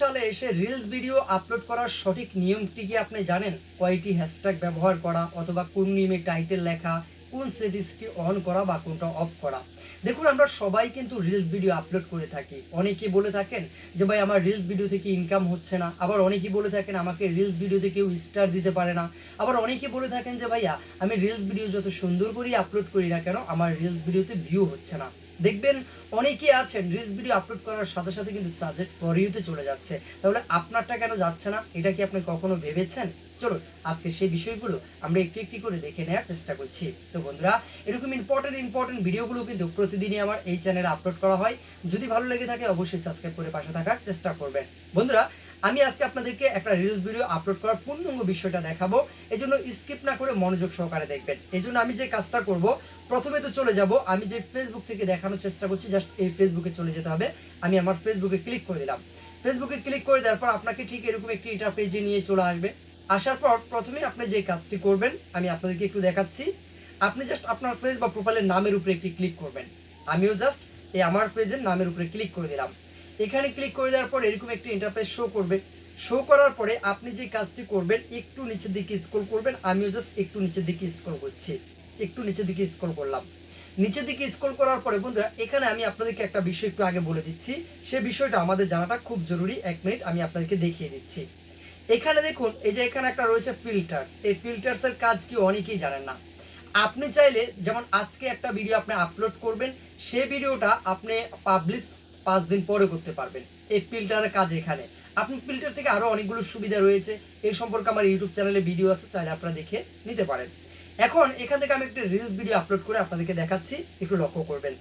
সালে এসে reels video upload করার সঠিক নিয়মটি কি আপনি জানেন? কয়টি হ্যাশট্যাগ ব্যবহার করা অথবা কোন নিয়মে টাইটেল লেখা, কোন সেটিংসটি অন করা বা কোনটা অফ করা? দেখুন, আমরা সবাই কিন্তু রিলস ভিডিও আপলোড করে থাকি। অনেকে বলে থাকেন যে, ভাই, আমার রিলস ভিডিও থেকে ইনকাম হচ্ছে না। আবার অনেকে বলে থাকেন, আমাকে রিলস ভিডিওতে কেউ স্টার দিতে পারে না। আবার অনেকে বলে থাকেন যে, ভাইয়া, আমি রিলস ভিডিও যত সুন্দর করে আপলোড করি না কেন, আমার রিলস ভিডিওতে ভিউ হচ্ছে না। দেখবেন অনেকে আছেন রিলস ভিডিও আপলোড করার সাথে সাথে কিন্তু সাজেক্ট ফর ইউতে চলে যাচ্ছে। তাহলে আপনারটা কেন যাচ্ছে না? এটা কি আপনি কখনো ভেবেছেন? চলো আজকে সেই বিষয়গুলো আমরা একটি একটি করে দেখে নেওয়ার চেষ্টা করছি। তো বন্ধুরা, এরকম ইম্পর্টেন্ট ইম্পর্টেন্ট ভিডিওগুলো কিন্তু প্রতিদিনই আমার এই চ্যানেলে আপলোড করা হয়। যদি ভালো লেগে থাকে, অবশ্যই সাবস্ক্রাইব করে পাশে থাকার চেষ্টা করবেন। বন্ধুরা আমি আজকে আপনাদেরকে একটা রিলস ভিডিও আপলোড করার পূর্ণাঙ্গ বিষয়টা দেখাবো। এই জন্য স্কিপ না করে মনোযোগ সহকারে দেখবেন। এই জন্য আমি যে কাজটা করব, প্রথমে তো চলে যাব। আমি যে ফেসবুক থেকে দেখানোর চেষ্টা করছি জাস্ট এই ফেসবুকে চলে যেতে হবে। আমি আমার ফেসবুকে ক্লিক করে দিলাম। ফেসবুকে ক্লিক করে দেওয়ার পর আপনাকে ঠিক এরকম একটি ইন্টারপেজে নিয়ে চলে আসবে। আসার পর প্রথমে আপনি যে কাজটি করবেন, আমি আপনাদেরকে একটু দেখাচ্ছি। আপনি জাস্ট আপনার ফেস বা প্রোফাইলের নামের উপরে একটি ক্লিক করবেন। আমিও জাস্ট এই আমার পেজের নামের উপরে ক্লিক করে দিলাম। এখানে ক্লিক করে দেওয়ার পর এরকম একটি ইন্টারফেস শো করবে। শো করার পরে আপনি যে কাজটি করবেন, একটু নিচের দিকে স্ক্রল করবেন। আমিও জাস্ট একটু নিচের দিকে স্ক্রল করছি। একটু নিচের দিকে স্ক্রল করলাম। নিচের দিকে স্ক্রল করার পরে বন্ধুরা, এখানে আমি আপনাদেরকে একটা বিষয় একটু আগে বলে দিচ্ছি। সে বিষয়টা আমাদের জানাটা খুব জরুরি। এক মিনিট আমি আপনাদেরকে দেখিয়ে দিচ্ছি। এখানে দেখুন, এই যে এখানে একটা রয়েছে ফিল্টার্স এই ফিল্টার্স এর কাজ কি অনেকেই জানেন না। আপনি চাইলে যেমন আজকে একটা ভিডিও আপনি আপলোড করবেন সেই ভিডিওটা আপনি পাবলিশ পাঁচ দিন পরে করতে পারবেন। এই ফিল্টারের কাজ এখানে। আপনি ফিল্টার থেকে আরও অনেকগুলো সুবিধা রয়েছে। এই সম্পর্কে আমার ইউটিউব চ্যানেলে ভিডিও আছে, চাইলে আপনারা দেখে নিতে পারেন। এখন এখান থেকে আমি একটা রিলস ভিডিও আপলোড করে আপনাদেরকে দেখাচ্ছি। একটু লক্ষ্য করবেন।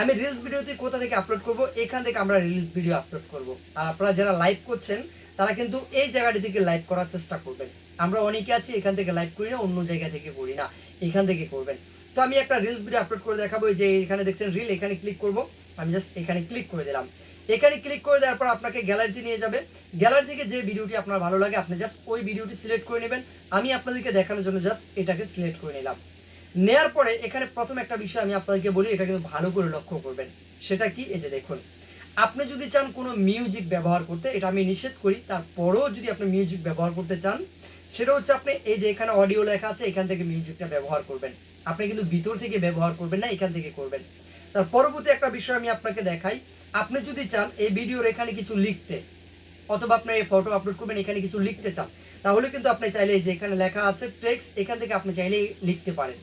আমি রিলস ভিডিওতে কোথা থেকে আপলোড করব? এখান থেকে আমরা রিলস ভিডিও আপলোড করব। আর আপনারা যারা লাইভ করছেন, তারা কিন্তু এই জায়গাটি থেকে লাইভ করার চেষ্টা করবেন। আমরা অনেকে আছি, এখান থেকে লাইভ করি না, অন্য জায়গা থেকে করি না। এখান থেকে করবেন। তো আমি একটা রিলস ভিডিও আপলোড করে দেখাবো। যে এখানে দেখছেন রিল এখানে ক্লিক করব। আমি জাস্ট এখানে ক্লিক করে দিলাম। এখানে ক্লিক করে দেওয়ার পর আপনাকে গ্যালারিতে নিয়ে যাবে। গ্যালারি থেকে যে ভিডিওটি আপনার ভালো লাগে, আপনি জাস্ট ওই ভিডিওটি সিলেক্ট করে নেবেন। আমি আপনাদেরকে দেখানোর জন্য জাস্ট এটাকে সিলেক্ট করে নিলাম। নেয়ার পরে এখানে প্রথম একটা বিষয় আমি আপনাদেরকে বলি, এটা কিন্তু ভালো করে লক্ষ্য করবেন। সেটা কি? এই যে দেখুন। আপনি যদি চান কোনো মিউজিক ব্যবহার করতে, এটা আমি নিষেধ করি। তারপরেও যদি আপনি মিউজিক ব্যবহার করতে চান, সেটা হচ্ছে আপনি এই যে এখানে অডিও লেখা আছে, এখান থেকে মিউজিকটা ব্যবহার করবেন। আপনি কিন্তু ভিতর থেকে ব্যবহার করবেন না, এখান থেকে করবেন। তার পরবর্তী একটা বিষয় আমি আপনাকে দেখাই। আপনি যদি চান এই ভিডিওর এখানে কিছু লিখতে, অথবা আপনি এই ফটো আপলোড করবেন, এখানে কিছু লিখতে চান, তাহলে কিন্তু আপনি চাইলে যে এখানে লেখা আছে টেক্সট এখান থেকে আপনি চাইলে লিখতে পারেন।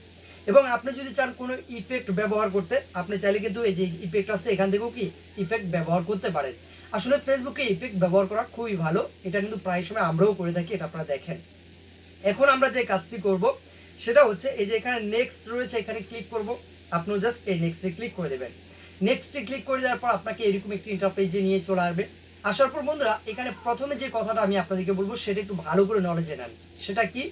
এবং আপনি যদি চান কোনো ইফেক্ট ব্যবহার করতে, আপনি চাইলে কিন্তু এই যে ইফেক্ট আছে, এখান থেকেও কি ইফেক্ট ব্যবহার করতে পারেন। আসলে ফেসবুকে ইফেক্ট ব্যবহার করা খুবই ভালো, এটা কিন্তু প্রায় সময় আমরাও করে থাকি, এটা আপনারা দেখেন। এখন আমরা যে কাজটি করব, সেটা হচ্ছে এই যে এখানে নেক্সট রয়েছে, এখানে ক্লিক করব। আপনি জাস্ট এই নেক্সটে ক্লিক করে দেবেন। নেক্সটে ক্লিক করে দেওয়ার পর আপনাকে এরকম একটি ইন্টারপেজে নিয়ে চলে আসবে। আসার পর বন্ধুরা, এখানে প্রথমে যে কথাটা আমি আপনাদেরকে বলব, সেটা একটু ভালো করে নলেজে নেন। সেটা কি?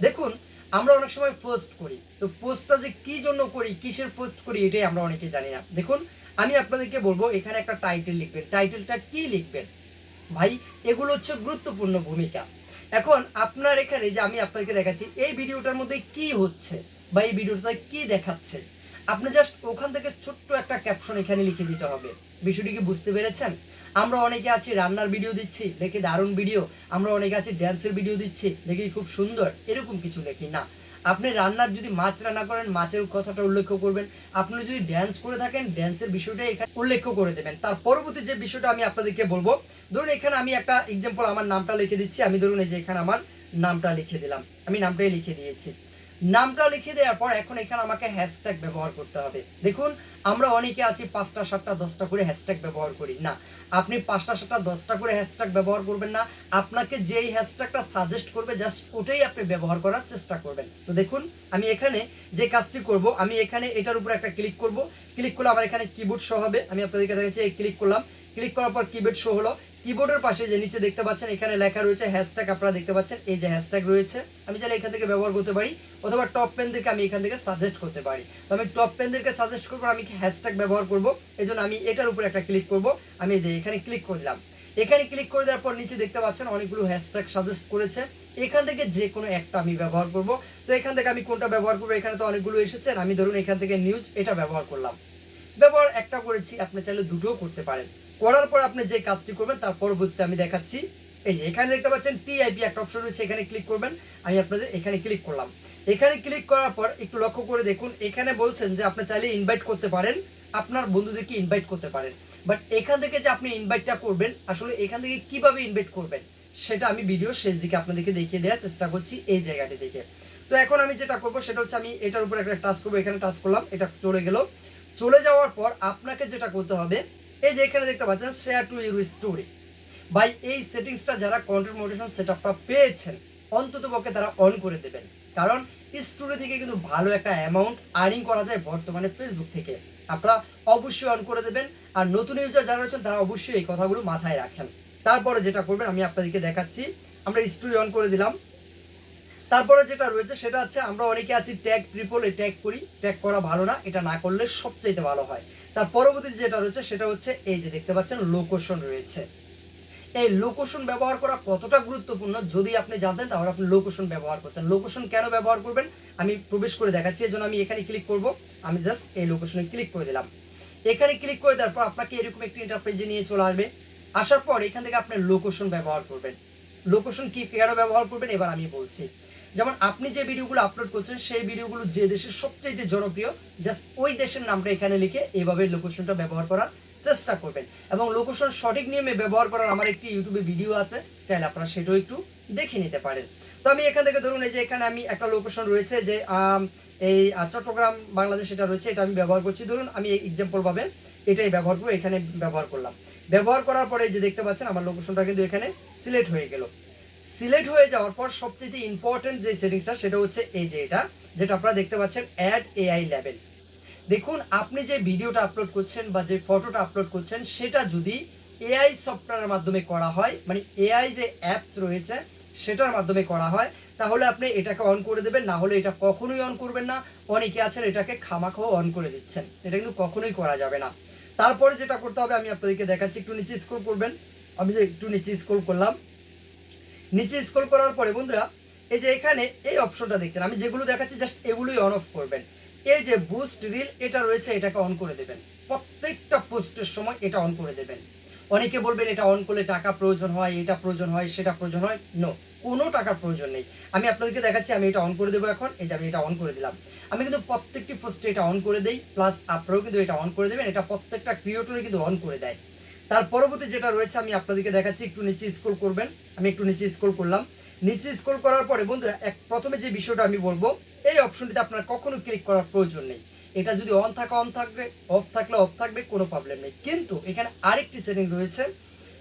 দেখুন, আমরা অনেক সময় পোস্ট করি। তো পোস্টটা যে কি জন্য করি, কিসের পোস্ট করি, এটাই আমরা অনেকে জানি না। দেখুন, আমি আপনাদেরকে বলব, এখানে একটা টাইটেল লিখবেন। টাইটেলটা কি লিখবেন? ভাই, এগুলো হচ্ছে গুরুত্বপূর্ণ ভূমিকা। এখন আপনার এখানে যে আমি আপনাদেরকে দেখাচ্ছি, এই ভিডিওটার মধ্যে কি হচ্ছে বা এই ভিডিওটা কি দেখাচ্ছে আপনি জাস্ট ওখান থেকে ছোট্ট একটা ক্যাপশন এখানে লিখে দিতে হবে। বিষয়টি কি বুঝতে পেরেছেন? আমরা অনেকে আছি, রান্নার ভিডিও দিচ্ছি, দেখি দারুণ ভিডিও আমরা অনেকে আছি ড্যান্সের ভিডিও দিচ্ছি, দেখি খুব সুন্দর। এরকম কিছু লেখি না। আপনি রান্নার যদি মাছ রান্না করেন, মাছের কথাটা উল্লেখ করবেন। আপনি যদি ড্যান্স করে থাকেন ড্যান্সের বিষয়টা এখানে উল্লেখ করে দেবেন। তার পরবর্তী যে বিষয়টা আমি আপনাদেরকে বলব, ধরুন এখানে আমি একটা এক্সাম্পল আমার নামটা লিখে দিচ্ছি। আমি ধরুন এই যে এখানে আমার নামটা লিখে দিলাম। আমি নামটাই লিখে দিয়েছি। নামটা লিখে দেওয়ার পর এখন এখানে আমাকে হ্যাশট্যাগ ব্যবহার করতে হবে। দেখুন, আমরা অনেকে আছি পাঁচটা, সাতটা, দশটা করে হ্যাশট্যাগ ব্যবহার করি। না, আপনি পাঁচটা, সাতটা, দশটা করে হ্যাশট্যাগ ব্যবহার করবেন না। আপনাকে যেই হ্যাশট্যাগটা সাজেস্ট করবে জাস্ট ওটাই আপনি ব্যবহার করার চেষ্টা করবেন। তো দেখুন, আমি এখানে যে কাজটি করব, আমি এখানে এটার উপর একটা ক্লিক করব। ক্লিক করলে আমার এখানে কিবোর্ড শো হবে। আমি আপনাদেরকে দেখাচ্ছি, এই ক্লিক করলাম। ক্লিক করার পর কিবোর্ড শো হলো। কিবোর্ডের পাশে যে নিচে দেখতে পাচ্ছেন, এখানে লেখা রয়েছে হ্যাশট্যাগ আপনারা দেখতে পাচ্ছেন, এই যে হ্যাশট্যাগ রয়েছে, আমি চাইলে এখান থেকে ব্যবহার করতে পারি, অথবা টপ পেনদেরকে আমি এখান থেকে সাজেস্ট করতে পারি। তো আমি টপ পেনদেরকে সাজেস্ট করব আমি হ্যাশট্যাগ ব্যবহার করব এই আমি এটার উপর একটা ক্লিক করব, আমি যে এখানে ক্লিক করলাম এখানে ক্লিক করে দেওয়ার পর নিচে দেখতে পাচ্ছেন অনেকগুলো হ্যাশট্যাগ সাজেস্ট করেছে। এখান থেকে যে কোনো একটা আমি ব্যবহার করব। তো এখান থেকে আমি কোনটা ব্যবহার করব, এখানে তো অনেকগুলো এসেছে আমি ধরুন এখান থেকে নিউজ এটা ব্যবহার করলাম। ব্যবহার একটা করেছি, আপনি চাইলে দুটোও করতে পারেন। করার পর আপনি যে কাজটি করবেন, তার পরবর্তীতে আমি দেখাচ্ছি। এই যে, এখানে দেখতে পাচ্ছেন টিআইপি একটা অপশন রয়েছে, এখানে ক্লিক করবেন। আমি আপনাদের এখানে ক্লিক করলাম। এখানে ক্লিক করার পর একটু লক্ষ্য করে দেখুন, এখানে বলছেন যে আপনি চাইলে ইনভাইট করতে পারেন, আপনার বন্ধুদেরকে ইনভাইট করতে পারেন। বাট এখান থেকে যে আপনি ইনভাইটটা করবেন, আসলে এখান থেকে কীভাবে ইনভাইট করবেন, সেটা আমি ভিডিও শেষ দিকে আপনাদেরকে দেখিয়ে দেওয়ার চেষ্টা করছি এই জায়গাটি থেকে তো এখন আমি যেটা করব, সেটা হচ্ছে আমি এটার উপর একটা টাচ করব, এখানে টাচ করলাম, এটা চলে গেল। চলে যাওয়ার পর আপনাকে যেটা করতে হবে এই যে এখানে দেখতে পাচ্ছেন share to your story by এই সেটিংসটা যারা কন্টেন্ট মোটিভেশন সেট আপটা পেয়েছেন, অন্তত পক্ষে তারা অন করে দেবেন। কারণ স্টোরি থেকে কিন্তু ভালো একটা অ্যামাউন্ট আর্নিং করা যায় বর্তমানে ফেসবুক থেকে। আপনারা অবশ্যই অন করে দেবেন, আর নতুন ইউজার যারা রয়েছেন, তারা অবশ্যই এই কথাগুলো মাথায় রাখেন। তারপরে যেটা করবেন, আমি আপনাদেরকে দেখাচ্ছি। আমরা স্টোরি অন করে দিলাম। তারপরে যেটা রয়েছে সেটা হচ্ছে আমরা অনেকে আছি ট্যাগ ট্রিপল ট্যাগ করি। ট্যাগ করা ভালো না, এটা না করলে সবচাইতে ভালো হয়। তার পরবর্তী যেটা রয়েছে সেটা হচ্ছে এই যে দেখতে পাচ্ছেন লোকেশন রয়েছে। এই লোকেশন ব্যবহার করা কতটা গুরুত্বপূর্ণ যদি আপনি জানতেন, তাহলে আপনি লোকেশন ব্যবহার করতেন। লোকেশন কেন ব্যবহার করবেন? আমি প্রবেশ করে দেখাচ্ছি এই জন্য আমি এখানে ক্লিক করব। আমি জাস্ট এই লোকেশনে ক্লিক করে দিলাম। এখানে ক্লিক করে দেওয়ার পর আপনাকে এরকম একটি ইন্টারপ্রাইজে নিয়ে চলে আসবে। আসার পর এখান থেকে আপনি লোকেশন ব্যবহার করবেন। লোকেশন কি কেন ব্যবহার করবেন? এবার আমি বলছি। যেমন আপনি যে ভিডিওগুলো আপলোড করছেন, সেই ভিডিওগুলো যে দেশের সবচেয়ে জনপ্রিয় জাস্ট ওই দেশের নামটা এখানে লিখে এইভাবে লোকেশনটা ব্যবহার করার চেষ্টা করবেন। এবং লোকেশন সঠিক নিয়মে ব্যবহার করার আমার একটি ইউটিউবে ভিডিও আছে, চাইলে আপনারা সেটাও একটু দেখে নিতে পারেন। তো আমি এখান থেকে ধরুন এই যে এখানে আমি একটা লোকেশন রয়েছে যে এই চট্টগ্রাম, বাংলাদেশ এটা রয়েছে, এটা আমি ব্যবহার করছি। ধরুন আমি এক্সাম্পল ভাবে এটাই ব্যবহার করে এখানে ব্যবহার করলাম। ব্যবহার করার পরে যে দেখতে পাচ্ছেন, আমার লোকেশনটা কিন্তু এখানে সিলেক্ট হয়ে গেল। সিলেক্ট হয়ে যাওয়ার পর সবচেয়ে ইম্পর্টেন্ট যে সেটিংসটা, সেটা হচ্ছে এই যে এটা, যেটা আপনারা দেখতে পাচ্ছেন অ্যাড এআই লেভেল দেখুন, আপনি যে ভিডিওটা আপলোড করছেন বা যে ফটোটা আপলোড করছেন, সেটা যদি এআই সফটওয়্যারের মাধ্যমে করা হয় মানে এআই যে অ্যাপস রয়েছে, সেটার মাধ্যমে করা হয়, তাহলে আপনি এটাকে অন করে দেবেন, না হলে এটা কখনোই অন করবেন না। অনেকে আছেন এটাকে খামাখাও অন করে দিচ্ছেন। এটা কিন্তু কখনোই করা যাবে না। তারপরে যেটা করতে হবে, আমি আপনাদেরকে দেখাচ্ছি, একটু নিচে স্ক্রল করবেন। আমি যে একটু নিচে স্ক্রল করলাম নিচে স্ক্রল করার পরে বন্ধুরা, এই যে এখানে এই অপশনটা দেখছেন, আমি যেগুলো দেখাচ্ছি জাস্ট এগুলোই অন অফ করবেন। এই যে বুস্ট রিল এটা রয়েছে, এটাকে অন করে দেবেন। প্রত্যেকটা পোস্টের সময় এটা অন করে দেবেন। অনেকে বলবেন এটা অন করলে টাকা প্রয়োজন হয়, এটা প্রয়োজন হয়, সেটা প্রয়োজন হয়। নো কোনো টাকার প্রয়োজন নেই। আমি আপনাদেরকে দেখাচ্ছি, আমি এটা অন করে দেবো এখন। এই যে আমি এটা অন করে দিলাম। আমি কিন্তু প্রত্যেকটি পোস্টে এটা অন করে দেই প্লাস আপনারাও কিন্তু এটা অন করে দেবেন। এটা প্রত্যেকটা ক্রিয়েটরে কিন্তু অন করে দেয়। তার পরবর্তী যেটা রয়েছে, আমি আপনাদেরকে দেখাচ্ছি, একটু নিচে স্ক্রল করবেন। আমি একটু নিচে স্ক্রল করলাম। নিচে স্ক্রল করার পরে, বন্ধুরা, এক, প্রথমে যে বিষয়টা আমি বলব, এই অপশনটিতে আপনার কখনো ক্লিক করার প্রয়োজন নেই। এটা যদি অন থাকে অন থাকবে অফ থাকলে অফ থাকবে, কোনো প্রবলেম নেই। কিন্তু এখানে আরেকটি সেটিং রয়েছে,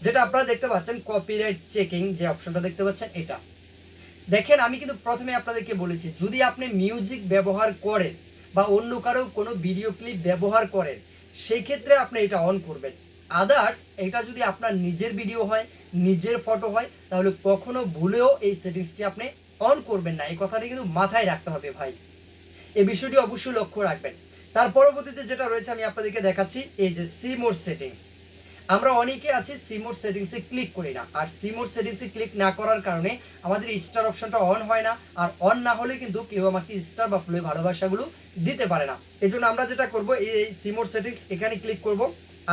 যেটা আপনারা দেখতে পাচ্ছেন কপিরাইট চেকিং যে অপশনটা দেখতে পাচ্ছেন, এটা। দেখেন, আমি কিন্তু প্রথমে আপনাদেরকে বলেছি, যদি আপনি মিউজিক ব্যবহার করেন বা অন্য কারও কোনো ভিডিও ক্লিপ ব্যবহার করেন সেই ক্ষেত্রে আপনি এটা অন করবেন। আদার্স এটা যদি আপনার নিজের ভিডিও হয়, নিজের ফটো হয়, তাহলে কখনো ভুলেও এই সেটিংসটি আপনি অন করবেন না। এই কথাটি কিন্তু মাথায় রাখতে হবে ভাই। এই বিষয়টি অবশ্যই লক্ষ্য রাখবেন। তার পরবর্তীতে যেটা রয়েছে, আমি আপনাদেরকে দেখাচ্ছি, এই যে সিমোর সেটিংস আমরা অনেকে আছি সিমোর সেটিংসে ক্লিক করি না। আর সিমোর সেটিংসে ক্লিক না করার কারণে আমাদের স্টার অপশনটা অন হয় না। আর অন না হলে কিন্তু কেউ আমাকে স্টার বা ফুলে ভালোবাসাগুলো দিতে পারে না। এই জন্য আমরা যেটা করব, এই সিমোর সেটিংস এখানে ক্লিক করব।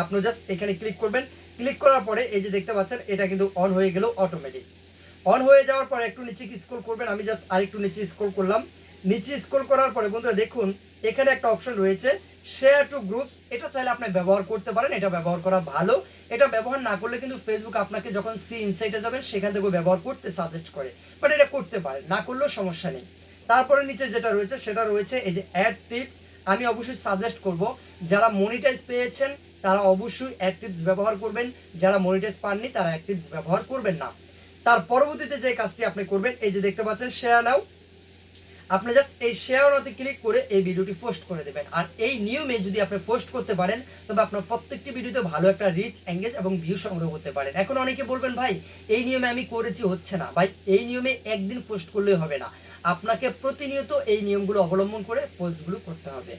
আপনি জাস্ট এখানে ক্লিক করবেন। ক্লিক করার পরে এই যে দেখতে পাচ্ছেন, এটা কিন্তু অন হয়ে গেল অটোমেটিক অন হয়ে যাওয়ার পরে একটু নিচে স্ক্রল করবেন? আমি জাস্ট আরেকটু নিচে স্ক্রল করলাম। নিচে স্ক্রল করার পরে বন্ধুরা দেখুন, এখানে একটা অপশন রয়েছে শেয়ার টু গ্রুপস এটা চাইলে আপনি ব্যবহার করতে পারেন, এটা ব্যবহার করা ভালো। এটা ব্যবহার না করলে কিন্তু ফেসবুক আপনাকে যখন সি ইনসাইটে যাবেন, সেখান থেকে ব্যবহার করতে সাজেস্ট করে। বাট এটা করতে পারেন, না করলেও সমস্যা নেই। তারপরে নিচে যেটা রয়েছে, সেটা রয়েছে এই যে অ্যাড টিপস আমি অবশ্যই সাজেস্ট করব, যারা মনিটাইজ পেয়েছেন তারা অবশ্যই অ্যাক্টিভস ব্যবহার করবেন। যারা মনিটাইজ পাননি, তারা অ্যাক্টিভস ব্যবহার করবেন না। তার পরবর্তীতে যে কাজটি আপনি করবেন, এই যে দেখতে পাচ্ছেন শেয়ার নাও আপনি জাস্ট এই শেয়ার ক্লিক করে এই ভিডিওটি পোস্ট করে দেবেন। আর এই নিয়মে যদি আপনি পোস্ট করতে পারেন, তবে আপনার প্রত্যেকটি ভিডিওতে ভালো একটা রিচ এঙ্গেজ এবং ভিউ সংগ্রহ করতে পারেন। এখন অনেকে বলবেন, ভাই, এই নিয়মে আমি করেছি, হচ্ছে না। ভাই, এই নিয়মে একদিন পোস্ট করলে হবে না। আপনাকে প্রতিনিয়ত এই নিয়মগুলো অবলম্বন করে পোস্টগুলো করতে হবে।